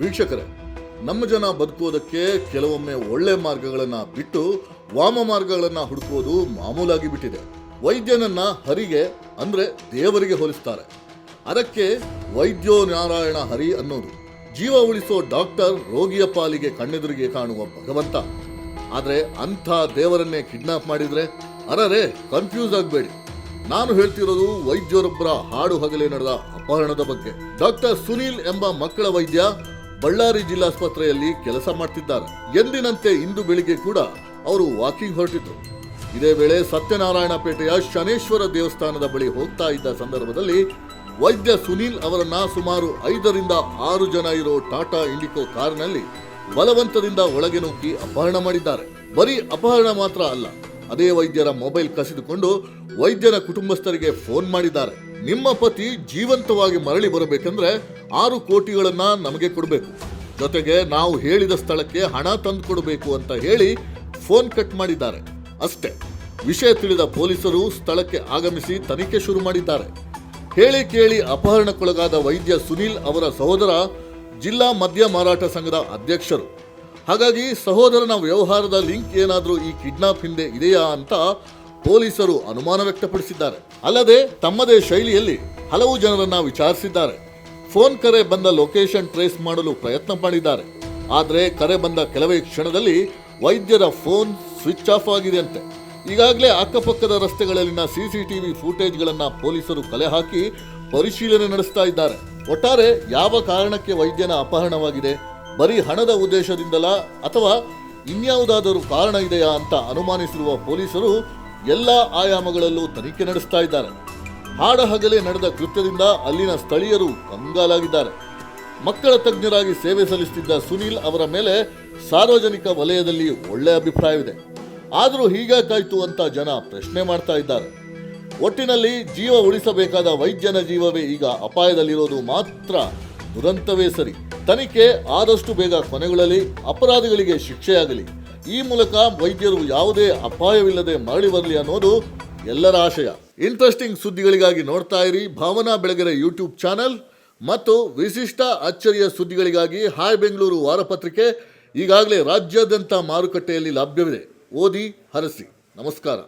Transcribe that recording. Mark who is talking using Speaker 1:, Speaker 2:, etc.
Speaker 1: ವೀಕ್ಷಕರೇ, ನಮ್ಮ ಜನ ಬದುಕೋದಕ್ಕೆ ಕೆಲವೊಮ್ಮೆ ಒಳ್ಳೆ ಮಾರ್ಗಗಳನ್ನ ಬಿಟ್ಟು ವಾಮ ಮಾರ್ಗಗಳನ್ನ ಹುಡುಕೋದು ಮಾಮೂಲಾಗಿ ಬಿಟ್ಟಿದೆ. ವೈದ್ಯನನ್ನ ಹರಿಗೆ ಅಂದ್ರೆ ದೇವರಿಗೆ ಹೋಲಿಸ್ತಾರೆ. ಅದಕ್ಕೆ ವೈದ್ಯೋ ನಾರಾಯಣ ಹರಿ ಅನ್ನೋದು ಜೀವ ಉಳಿಸೋ ಡಾಕ್ಟರ್ ರೋಗಿಯ ಪಾಲಿಗೆ ಕಣ್ಣೆದುರಿಗೆ ಕಾಣುವ ಭಗವಂತ. ಆದ್ರೆ ಅಂಥ ದೇವರನ್ನೇ ಕಿಡ್ನಾಪ್ ಮಾಡಿದ್ರೆ ಅರರೆ ಕನ್ಫ್ಯೂಸ್ ಆಗಬೇಡಿ. ನಾನು ಹೇಳ್ತಿರೋದು ವೈದ್ಯರೊಬ್ಬರ ಹಾಡು ಹಗಲೇ ನಡೆದ ಅಪಹರಣದ ಬಗ್ಗೆ. ಡಾಕ್ಟರ್ ಸುನೀಲ್ ಎಂಬ ಮಕ್ಕಳ ವೈದ್ಯ ಬಳ್ಳಾರಿ ಜಿಲ್ಲಾಸ್ಪತ್ರೆಯಲ್ಲಿ ಕೆಲಸ ಮಾಡ್ತಿದ್ದಾರೆ. ಎಂದಿನಂತೆ ಇಂದು ಬೆಳಿಗ್ಗೆ ಕೂಡ ಅವರು ವಾಕಿಂಗ್ ಹೊರಟಿದ್ರು. ಇದೇ ವೇಳೆ ಸತ್ಯನಾರಾಯಣಪೇಟೆಯ ಶನೇಶ್ವರ ದೇವಸ್ಥಾನದ ಬಳಿ ಹೋಗ್ತಾ ಇದ್ದ ಸಂದರ್ಭದಲ್ಲಿ ವೈದ್ಯ ಸುನೀಲ್ ಅವರನ್ನ ಸುಮಾರು ಐದರಿಂದ ಆರು ಜನ ಇರೋ ಟಾಟಾ ಇಂಡಿಕೋ ಕಾರಿನಲ್ಲಿ ಬಲವಂತದಿಂದ ಒಳಗೆ ನುಗ್ಗಿ ಅಪಹರಣ ಮಾಡಿದ್ದಾರೆ. ಬರೀ ಅಪಹರಣ ಮಾತ್ರ ಅಲ್ಲ, ಅದೇ ವೈದ್ಯರ ಮೊಬೈಲ್ ಕಸಿದುಕೊಂಡು ವೈದ್ಯರ ಕುಟುಂಬಸ್ಥರಿಗೆ ಫೋನ್ ಮಾಡಿದ್ದಾರೆ. ನಿಮ್ಮ ಪತಿ ಜೀವಂತವಾಗಿ ಮರಳಿ ಬರಬೇಕಂದ್ರೆ ಆರು ಕೋಟಿಗಳನ್ನ ನಮಗೆ ಕೊಡಬೇಕು. ಜೊತೆಗೆ ನಾವು ಹೇಳಿದ ಸ್ಥಳಕ್ಕೆ ಹಣ ತಂದು ಕೊಡಬೇಕು ಅಂತ ಹೇಳಿ ಫೋನ್ ಕಟ್ ಮಾಡಿದ್ದಾರೆ. ಅಷ್ಟೇ. ವಿಷಯ ತಿಳಿದ ಪೊಲೀಸರು ಸ್ಥಳಕ್ಕೆ ಆಗಮಿಸಿ ತನಿಖೆ ಶುರು ಮಾಡಿದ್ದಾರೆ. ಹೇಳಿ ಕೇಳಿ ಅಪಹರಣಕ್ಕೊಳಗಾದ ವೈದ್ಯ ಸುನೀಲ್ ಅವರ ಸಹೋದರ ಜಿಲ್ಲಾ ಮದ್ಯ ಮಾರಾಟ ಸಂಘದ ಅಧ್ಯಕ್ಷರು. ಹಾಗಾಗಿ ಸಹೋದರನ ವ್ಯವಹಾರದ ಲಿಂಕ್ ಏನಾದರೂ ಈ ಕಿಡ್ನಾಪ್ ಹಿಂದೆ ಇದೆಯಾ ಅಂತ ಪೊಲೀಸರು ಅನುಮಾನ ವ್ಯಕ್ತಪಡಿಸಿದ್ದಾರೆ. ಅಲ್ಲದೆ ತಮ್ಮದೇ ಶೈಲಿಯಲ್ಲಿ ಹಲವು ಜನರನ್ನ ವಿಚಾರಿಸಿದ್ದಾರೆ. ಫೋನ್ ಕರೆ ಬಂದ ಲೊಕೇಶನ್ ಟ್ರೇಸ್ ಮಾಡಲು ಪ್ರಯತ್ನ ಮಾಡಿದ್ದಾರೆ. ಆದರೆ ಕರೆ ಬಂದ ಕೆಲವೇ ಕ್ಷಣದಲ್ಲಿ ವೈದ್ಯರ ಫೋನ್ ಸ್ವಿಚ್ ಆಫ್ ಆಗಿದೆಯಂತೆ. ಈಗಾಗಲೇ ಅಕ್ಕಪಕ್ಕದ ರಸ್ತೆಗಳಲ್ಲಿನ ಸಿಸಿಟಿವಿ ಫುಟೇಜ್ಗಳನ್ನ ಪೊಲೀಸರು ಕಲೆ ಹಾಕಿ ಪರಿಶೀಲನೆ ನಡೆಸ್ತಾ ಇದ್ದಾರೆ. ಒಟ್ಟಾರೆ ಯಾವ ಕಾರಣಕ್ಕೆ ವೈದ್ಯನ ಅಪಹರಣವಾಗಿದೆ? ಬರೀ ಹಣದ ಉದ್ದೇಶದಿಂದಲ ಅಥವಾ ಇನ್ಯಾವುದಾದರೂ ಕಾರಣ ಇದೆಯಾ ಅಂತ ಅನುಮಾನಿಸಿರುವ ಪೊಲೀಸರು ಎಲ್ಲ ಆಯಾಮಗಳಲ್ಲೂ ತನಿಖೆ ನಡೆಸ್ತಾ ಇದ್ದಾರೆ. ಹಾಡ ಹಗಲೇ ನಡೆದ ಕೃತ್ಯದಿಂದ ಅಲ್ಲಿನ ಸ್ಥಳೀಯರು ಕಂಗಾಲಾಗಿದ್ದಾರೆ. ಮಕ್ಕಳ ತಜ್ಞರಾಗಿ ಸೇವೆ ಸಲ್ಲಿಸುತ್ತಿದ್ದ ಸುನೀಲ್ ಅವರ ಮೇಲೆ ಸಾರ್ವಜನಿಕ ವಲಯದಲ್ಲಿ ಒಳ್ಳೆ ಅಭಿಪ್ರಾಯವಿದೆ. ಆದರೂ ಹೀಗಾಕಾಯ್ತು ಅಂತ ಜನ ಪ್ರಶ್ನೆ ಮಾಡ್ತಾ ಇದ್ದಾರೆ. ಒಟ್ಟಿನಲ್ಲಿ ಜೀವ ಉಳಿಸಬೇಕಾದ ವೈದ್ಯನ ಜೀವವೇ ಈಗ ಅಪಾಯದಲ್ಲಿರೋದು ಮಾತ್ರ ದುರಂತವೇ ಸರಿ. ತನಿಖೆ ಆದಷ್ಟು ಬೇಗ ಕೊನೆಗೊಳ್ಳಲಿ, ಅಪರಾಧಿಗಳಿಗೆ ಶಿಕ್ಷೆಯಾಗಲಿ. ಈ ಮೂಲಕ ವೈದ್ಯರು ಯಾವುದೇ ಅಪಾಯವಿಲ್ಲದೆ ಮರಳಿ ಬರಲಿ ಅನ್ನೋದು ಎಲ್ಲರ ಆಶಯ. ಇಂಟ್ರೆಸ್ಟಿಂಗ್ ಸುದ್ದಿಗಳಿಗಾಗಿ ನೋಡ್ತಾ ಇರಿ ಭಾವನಾ ಬೆಳಗೆರೆ ಯೂಟ್ಯೂಬ್ ಚಾನೆಲ್ ಮತ್ತು ವಿಶಿಷ್ಟ ಅಚ್ಚರಿಯ ಸುದ್ದಿಗಳಿಗಾಗಿ ಹಾಯ್ ಬೆಂಗಳೂರು ವಾರಪತ್ರಿಕೆ ಈಗಾಗಲೇ ರಾಜ್ಯಾದ್ಯಂತ ಮಾರುಕಟ್ಟೆಯಲ್ಲಿ ಲಭ್ಯವಿದೆ. ಓದಿ ಹರಸಿ. ನಮಸ್ಕಾರ.